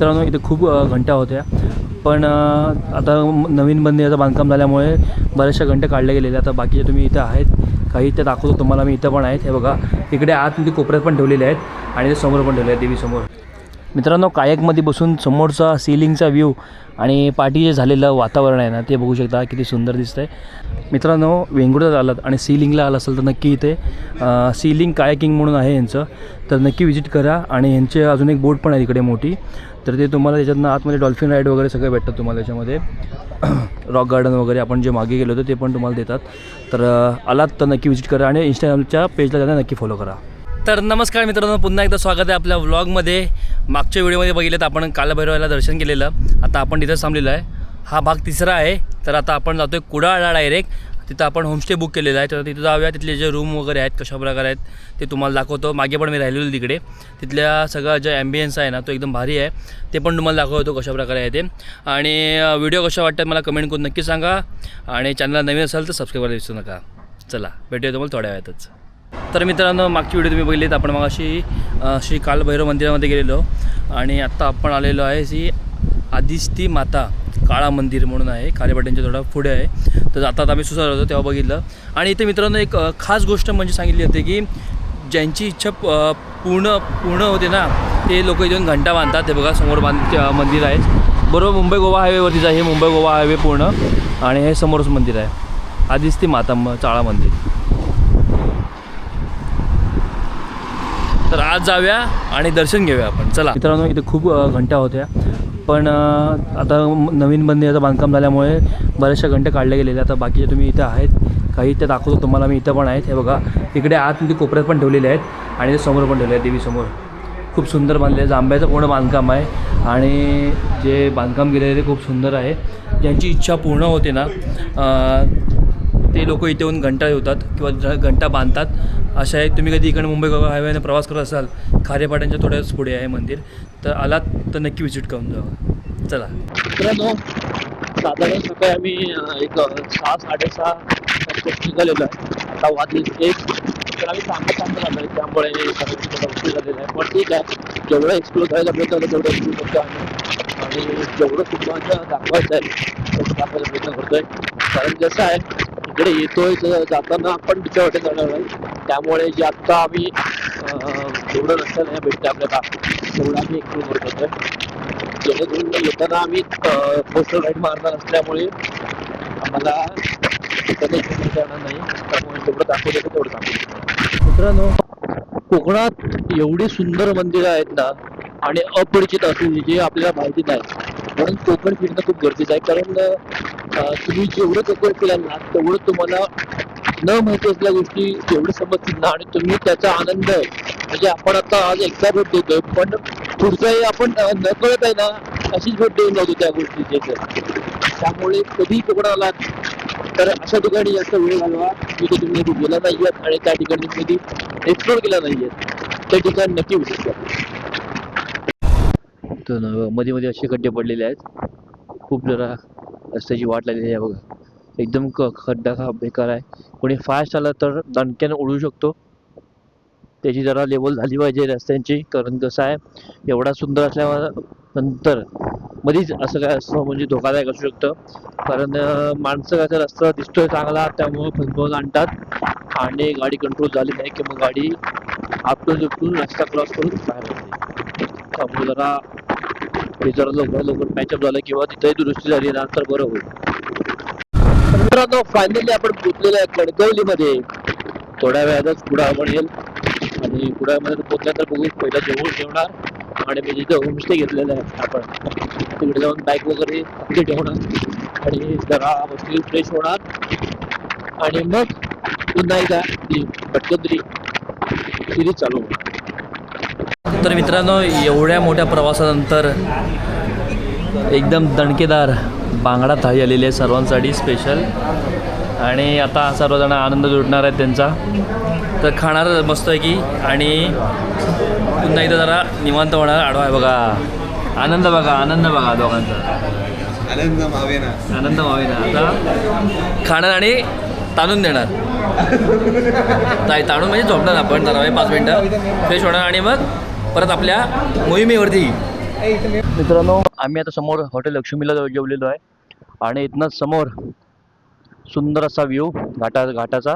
मित्रांनो इथे खूप घंट्या घंटा होत्या. पण आता नवीन बंदीचं बांधकाम झाल्यामुळे बऱ्याचशा घंट्या काढल्या गेलेल्या आता बाकीचे तुम्ही इथं आहेत. काही ते दाखवतो तुम्हाला मी इथं पण आहेत. हे बघा इकडे आतमध्ये कोपऱ्यात पण ठेवलेले आहेत आणि ते समोर पण ठेवले आहेत देवीसमोर मित्रांनो कायकमध्ये बसून समोरचा सिलिंगचा व्ह्यू आणि पाठी जे झालेलं वातावरण आहे ना ते बघू शकता किती सुंदर दिसतंय. मित्रांनो वेंगुर्ल्यात आलात आणि सीलिंगला आला असेल तर नक्की इथे सीलिंग कायकिंग म्हणून आहे यांचं. तर नक्की विजिट करा आणि यांचे अजून एक बोट पण आहे तिकडे मोठी. तर ते तुम्हाला त्याच्यातनं आतमध्ये डॉल्फिन राईड वगैरे सगळं भेटतं तुम्हाला त्याच्यामध्ये. रॉक गार्डन वगैरे आपण जे मागे गेलो होतो ते पण तुम्हाला देतात. तर आलात तर नक्की विजिट करा आणि इंस्टाग्रामच्या पेजला त्यांना नक्की फॉलो करा. तर नमस्कार मित्रांनो पुन्हा एकदा स्वागत आहे आपल्या व्लॉगमध्ये मागच्या व्हिडिओमध्ये बघितलं तर आपण कालभैरवाला दर्शन केलेलं. आता आपण तिथं थांबलेलं आहे. हा भाग तिसरा आहे. तर आता आपण जातो आहे कुडाळला डायरेक्ट तिथं आपण होमस्टे बुक केलेला आहे. तर तिथं जाऊया. तिथले जे रूम वगैरे आहेत कशा प्रकारे आहेत ते तुम्हाला दाखवतो. मागे पण मी राहिलेलो तिकडे. तिथल्या सगळा जे ॲम्बियन्स आहे ना तो एकदम भारी आहे. ते पण तुम्हाला दाखवतो कशा प्रकारे आहे ते. आणि व्हिडिओ कशा वाटतात मला कमेंट करून नक्की सांगा. आणि चॅनलला नवीन असाल तर सबस्क्राईब करायला विसरू नका. चला भेटूया तुम्हाला थोड्या वेळातच. तर मित्रांनो मागची व्हिडिओ तुम्ही बघितलीत. आपण मग अशी श्री कालभैरव मंदिरामध्ये गेलेलो. आणि आत्ता आपण आलेलो आहे श्री आदिस्ती माता काळा मंदिर म्हणून आहे. कालेपाट्यांच्या थोडा पुढे आहे. तर आता आम्ही सुसार होतो तेव्हा बघितलं. आणि इथे मित्रांनो एक खास गोष्ट म्हणजे सांगितली होती की ज्यांची इच्छा प- पूर्ण पूर्ण होते ना ते लोक इथून घंटा बांधतात. ते बघा समोर बांध मंदिर आहे. बरोबर मुंबई गोवा हायवेवरतीच आहे. मुंबई गोवा हायवे पूर्ण. आणि हे समोरच मंदिर आहे. आदिस्ती माता चाळा मंदिर. तर आज जाऊया आणि दर्शन घेऊया आपण. चला. मित्रांनो इथे खूप घंटा होत्या पण आता नवीन मंदिराचं बांधकाम झाल्यामुळे बऱ्याचशा घंटे काढल्या गेलेल्या आता बाकीचे तुम्ही इथं आहेत. काही ते दाखवतो. तुम्हाला मी इथं पण आहेत. हे बघा. इकडे आतमध्ये कोपऱ्यात पण ठेवलेले आहेत. आणि ते समोर पण ठेवले आहेत. देवीसमोर. खूप सुंदर बांधले आहे जांभ्याचं पूर्ण बांधकाम आहे. आणि जे बांधकाम केलेलं ते खूप सुंदर आहे. ज्यांची इच्छा पूर्ण होते ना ते लोक इथे येऊन घंटा ठेवतात किंवा घंटा बांधतात. अशा आहे तुम्ही कधी इकडे मुंबई गोवा हायवेने प्रवास करत असाल खारेपाट्यांच्या थोड्याच पुढे आहे मंदिर. तर आलात तर नक्की विजिट करून जावा. चला. मित्रांनो साधारण सकाळी आम्ही एक सहा साडेसहा वाजता निघालेलो आहे. आता वाजले एक तर आम्ही चांगलं चांगलं झालं आहे त्यामुळे सगळं उशीर झालेला आहे. पण ठीक आहे जेवढं एक्सप्लोर करायला भेटतं तेवढं एक्सप्लोर करतो आम्ही. आणि जेवढं तुम्हाला दाखवायचं आहे दाखवायचा प्रयत्न करतोय कारण कसं आहे इकडे येतोय जाताना आपण दुसऱ्या वाटेत जाणार आहे त्यामुळे जे आत्ता आम्ही जेवढं रस्त्यात नाही भेटते आपल्याला. तेवढं आम्ही एक्सप्लोर करत होतो. जेणेकरून येताना आम्ही पोस्टर राईड मारणार असल्यामुळे आम्हाला येताना नाही. त्यामुळे जेवढं दाखवलं होतं तेवढं दाखवलं मित्रांनो कोकणात एवढी सुंदर मंदिरं आहेत ना आणि अपरिचित असलेली जे आपल्याला माहिती नाही म्हणून कोकण फिरणं खूप गरजेचं आहे. कारण तुम्ही जेवढं कोकण फिराल ना तेवढं तुम्हाला न माहिती असलेल्या गोष्टी जेवढं समजतील ना आणि तुम्ही त्याचा आनंद म्हणजे आपण आता आज एकदा भेट देतोय पण पुढचंही आपण न नकळत आहे ना अशीच भेट देऊन जातो त्या गोष्टीचे तर. त्यामुळे कधी कोकणात आलात तर अशा ठिकाणी जास्त वेळ घालवा. जिथे तुम्ही कधी गेला नाही आहेत आणि त्या ठिकाणी कधी एक्सप्लोर केला नाही आहेत त्या ठिकाणी नक्की विजिट करा तिथून मध्ये मध्ये असे खड्डे पडलेले आहेत. खूप जरा रस्त्याची वाट लागलेली आहे बघा. एकदम क खड्डा हा बेकार आहे. कोणी फास्ट आला तर दणक्यानं उडू शकतो. त्याची जरा लेवल झाली पाहिजे रस्त्यांची कारण कसं आहे एवढा सुंदर असल्यानंतर मध्येच असं काय असं म्हणजे धोकादायक असू शकतं. कारण माणसं काय तर रस्ता दिसतोय चांगला त्यामुळं फसवून आणतात. आणि गाडी कंट्रोल झाली नाही की मग गाडी आपटून झुपटून रस्ता क्रॉस करून बाहेर त्यामुळे जरा हे जरा लवकर लवकर पॅचअप झालं किंवा तिथेही दुरुस्ती झाली ना तर बरं होईल. मित्रांनो फायनली आपण पोचलेलो आहे कणकवलीमध्ये थोड्या वेळातच कुडाळ पण येईल. आणि कुडाळमध्ये पोचल्यानंतर बघू पहिला जेवण जेवणार आणि मी तिथे होमस्टे घेतलेलं आहे आपण तिकडे जाऊन बाईक वगैरे तिथे ठेवणार. आणि जरा बसली फ्रेश होणार. आणि मग पुन्हा एकदा ती भटकंत्री सिरीज चालू होणार. तर मित्रांनो एवढ्या मोठ्या प्रवासानंतर एकदम दणकेदार बांगडा थाळी आलेली आहे सर्वांसाठी स्पेशल आणि आता सर्वजण आनंद लुटणार आहेत त्यांचा. तर खाणार मस्त आहे की आणि पुन्हा एकदा जरा निवांत होणार. आडवा आहे बघा. आनंद बघा आनंद बघा दोघांचा. आनंद मावे ना. आनंद व्हावे ना. आता खाणार आणि ताणून देणार. ताई ताणून म्हणजे झोपणार आपण जरा पाच मिनटं. फ्रेश होणार आणि मग परत आपल्या मोहिमेवरती. मित्रांनो आम्ही आता समोर हॉटेल लक्ष्मीला जेवलेलो आहे. आणि इथनं समोर सुंदर असा व्ह्यू घाटा घाटाचा.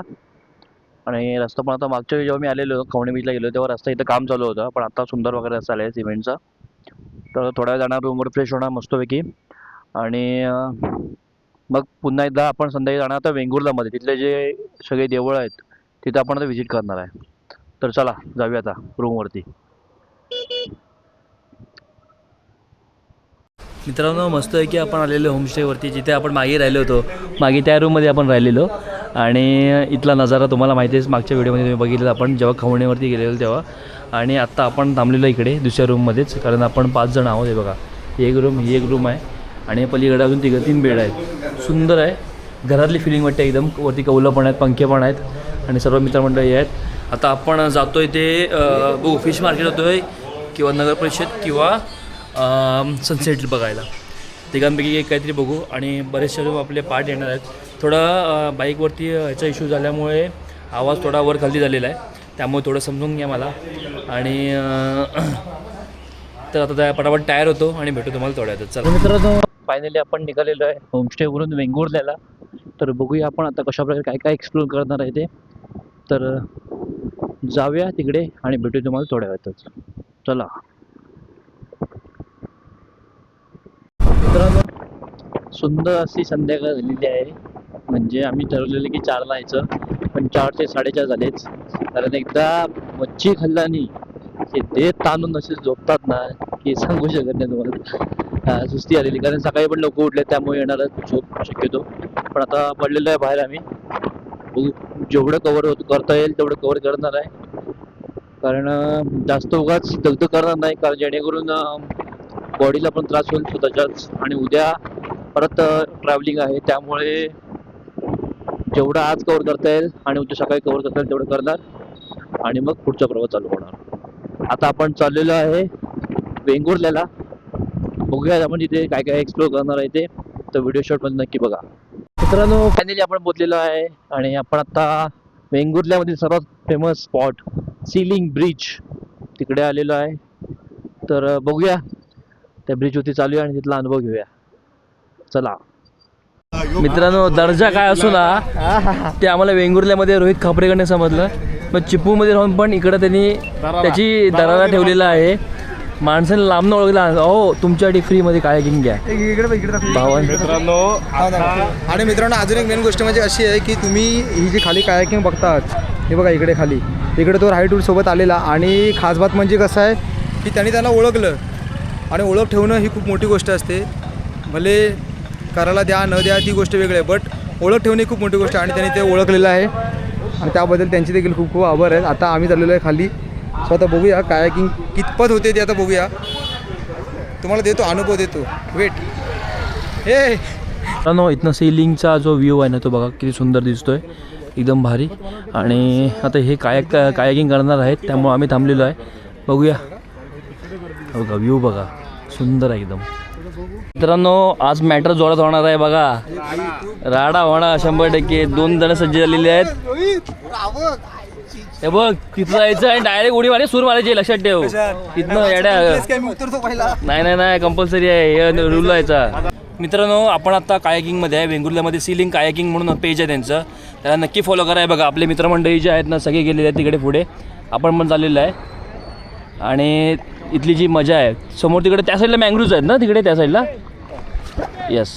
आणि रस्ता पण आता मागच्या वेळी जेव्हा मी आलेलो खवणे बीचला गेलो तेव्हा रस्ता इथं काम चालू होतं. पण आता सुंदर वगैरे रस्ता आहे सिमेंटचा तर थोड्या वेळ जाणार रूमवर फ्रेश होणार मस्तपैकी. आणि मग पुन्हा एकदा आपण संध्याकाळी जाणार आता वेंगुर्लामध्ये. तिथले जे सगळे देवळं आहेत तिथं आपण आता व्हिजिट करणार आहे. तर चला जाऊया आता रूमवरती मित्रांनो मस्त आहे की आपण आलेलो होमस्टेवरती जिथे आपण मागे राहिलो होतो. मागे त्या रूममध्ये आपण राहिलेलो. आणि इथला नजारा तुम्हाला माहिती आहे मागच्या व्हिडिओमध्ये तुम्ही बघितलं आपण जेव्हा खवणेवरती गेलेलो तेव्हा. आणि आत्ता आपण थांबलेलो इकडे दुसऱ्या रूममध्येच कारण आपण पाच जण आहोत हे बघा. एक रूम ही एक रूम आहे. आणि पलीकडे अजून तिघं तीन बेड आहेत. सुंदर आहे. घरातली फिलिंग वाटते एकदम. वरती कौलं पण आहेत पंखे पण आहेत. आणि सर्व मित्रमंडळी आहेत. आता आपण जातो आहे ते बघू फिश मार्केट होतो आहे किंवा नगर परिषद किंवा सनसेट बघायला. तिघांपैकी एक काहीतरी बघू आणि बरेचसे लोक आपले पार्ट येणार आहेत. थोडं बाईकवरती ह्याचा इश्यू झाल्यामुळे आवाज थोडा वर खाली झालेला आहे. त्यामुळे थोडं समजून घ्या मला. आणि तर आता त्या पटापट टायर होतो आणि भेटू तुम्हाला थोड्या वेळात चला. मित्रांनो फायनली आपण निघालेलो आहे. होमस्टेवरून वेंगुर्ल्याला. तर बघूया आपण आता कशाप्रकारे काय काय एक्सप्लोर करणार आहे ते. तर जाऊया तिकडे आणि भेटू तुम्हाला थोड्या वेळातच. चला मित्रांनो सुंदर अशी संध्याकाळ झालेली आहे. म्हणजे आम्ही ठरवलेलं की चारला यायचं. पण चार ते साडेचार झालेच. कारण एकदा मच्छी खाल्ल्याने ते ते ताणून असे झोपतात ना की सांगू शकत नाही तुम्हाला. सुस्ती आलेली. कारण सकाळी पण लवकर उठले त्यामुळे येणारा झोप शक्यतो. पण आता पडलेलो आहे बाहेर आम्ही. जेवढं कवर होत करता येईल तेवढं कवर करणार आहे. कारण जास्त उगाच दगदग करणार नाही. कारण जेणेकरून बॉडीला पण त्रास होईल स्वतःच्याच. आणि उद्या परत ट्रॅव्हलिंग आहे. त्यामुळे जेवढं आज कवर करता येईल आणि उद्या सकाळी कवर करता येईल तेवढं करणार. आणि मग पुढचा प्रवास चालू होणार. आता आपण चाललेलो आहे वेंगुर्ल्याला. बघूया आपण तिथे काय काय एक्सप्लोर करणार आहे ते. तर व्हिडिओ शॉटमध्ये नक्की बघा. मित्रांनो फायनली आपण पोचलेलो आहे. आणि आपण आता वेंगुर्ल्यामधील सर्वात फेमस स्पॉट सिलिंग ब्रिज तिकडे आलेलो आहे. तर बघूया. त्या ब्रिजवरती चालूया आणि तिथला अनुभव घेऊया. चला. मित्रांनो दर्जा काय असो ना ते आम्हाला वेंगुर्ल्यामध्ये रोहित खापरेकडे समजलं. मग चिपूमध्ये राहून पण इकडं त्यांनी त्याची दरारा ठेवलेला आहे. माणसाने लांबनं ओळखला हो तुमच्यासाठी फ्रीमध्ये काय किंग घ्या. भावान मित्रांनो आणि मित्रांनो अजून एक मेन गोष्ट म्हणजे अशी आहे की तुम्ही ही जी खाली कायाकिंग बघतात हे बघा इकडे खाली. इकडे तो राईड सोबत आलेला. आणि खास बात म्हणजे कसं आहे की त्यांनी त्याला ओळखलं. आणि ओळख ठेवणं ही खूप मोठी गोष्ट असते. भले करायला द्या न द्या ती गोष्ट वेगळी आहे. बट ओळख ठेवणे खूप मोठी गोष्ट आहे आणि त्यांनी ते ओळखलेलं आहे. आणि त्याबद्दल त्यांचे देखील खूप खूप आभार आहेत. आता आम्ही चाललेलो आहे खाली. सो आता बघूया कायाकिंग कितपत होते ते आता बघूया. तुम्हाला देतो अनुभव देतो. वेट हे. मित्रांनो इथनं सिलिंगचा जो व्ह्यू आहे ना तो बघा किती सुंदर दिसतोय. एकदम भारी. आणि आता हे कायक कायाकिंग करणार आहेत त्यामुळे आम्ही थांबलेलो आहे. बघूया. बघा व्ह्यू बघा. सुंदर आहे एकदम. मित्रांनो आज मॅटर जोरात होणार आहे बघा. राडा होणार शंभर टक्के. दोन जण सज्ज झालेले आहेत. हे बघ तिथं जायचं आणि डायरेक्ट उडी मारे सूर मारायची लक्षात ठेव. तिथनं येड्या नाही नाही नाही कंपल्सरी आहे. रूल यायचा मित्रांनो आपण आता कायाकिंगमध्ये आहे. वेंगुर्ल्यामध्ये सिलिंग कायाकिंग म्हणून पेज आहे त्यांचं. त्याला नक्की फॉलो करा. बघा आपले मित्रमंडळी जे आहेत ना सगळे गेलेले आहेत तिकडे पुढे. आपण पण चाललेलं आहे. आणि इथली जी मजा आहे समोर तिकडे त्या साईडला मँग्रूज आहेत ना तिकडे त्या साईडला येस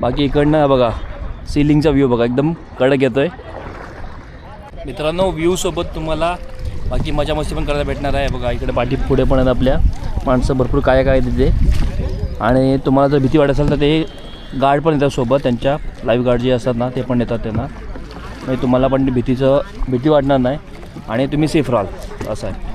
बाकी इकडनं बघा सिलिंगचा व्ह्यू बघा एकदम कडक येतो आहे मित्रांनो व्ह्यूसोबत तुम्हाला बाकी मजा मस्ती पण करायला भेटणार आहे. बघा इकडे पाठी पुढे पण आहेत आपल्या. माणसं भरपूर काय काय तिथे. आणि तुम्हाला जर भीती वाटत असेल तर ते गार्ड पण येतात सोबत त्यांच्या लाईव्ह गार्ड जे असतात ना ते पण येतात त्यांना. म्हणजे तुम्हाला पण भीतीचं भीती वाटणार नाही. आणि तुम्ही सेफ राहाल. असं आहे.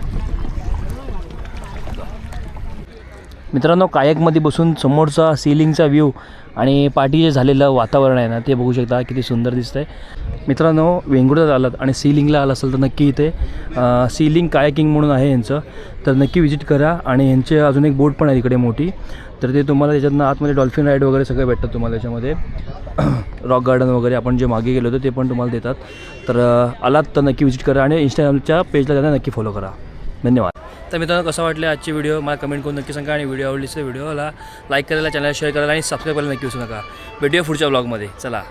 मित्रांनो कायकमध्ये बसून समोरचा सिलिंगचा व्ह्यू आणि पाठी जे झालेलं वातावरण आहे ना ते बघू शकता किती सुंदर दिसतंय. मित्रांनो वेंगुर्ल्यात आलात आणि सीलिंगला आला असेल तर नक्की इथे सीलिंग कायकिंग म्हणून आहे यांचं. तर नक्की विजिट करा आणि यांचे अजून एक बोट पण आहे तिकडे मोठी. तर ते तुम्हाला त्याच्यातनं आतमध्ये डॉल्फिन राईड वगैरे सगळं भेटतं तुम्हाला त्याच्यामध्ये. रॉक गार्डन वगैरे आपण जे मागे गेलो होतो ते पण तुम्हाला देतात. तर आलात तर नक्की विजिट करा आणि इंस्टाग्रामच्या पेजला त्यांना नक्की फॉलो करा. धन्यवाद. तर मित्रांनो कसं वाटलं आजची व्हिडिओ मला कमेंट करून नक्की सांगा आणि व्हिडिओ आवडली तर व्हिडिओला लाईक करायला चॅनल शेअर करायला आणि सबस्क्राईब करायला नक्की विसरू नका. भेटूया पुढच्या ब्लॉगमध्ये चला.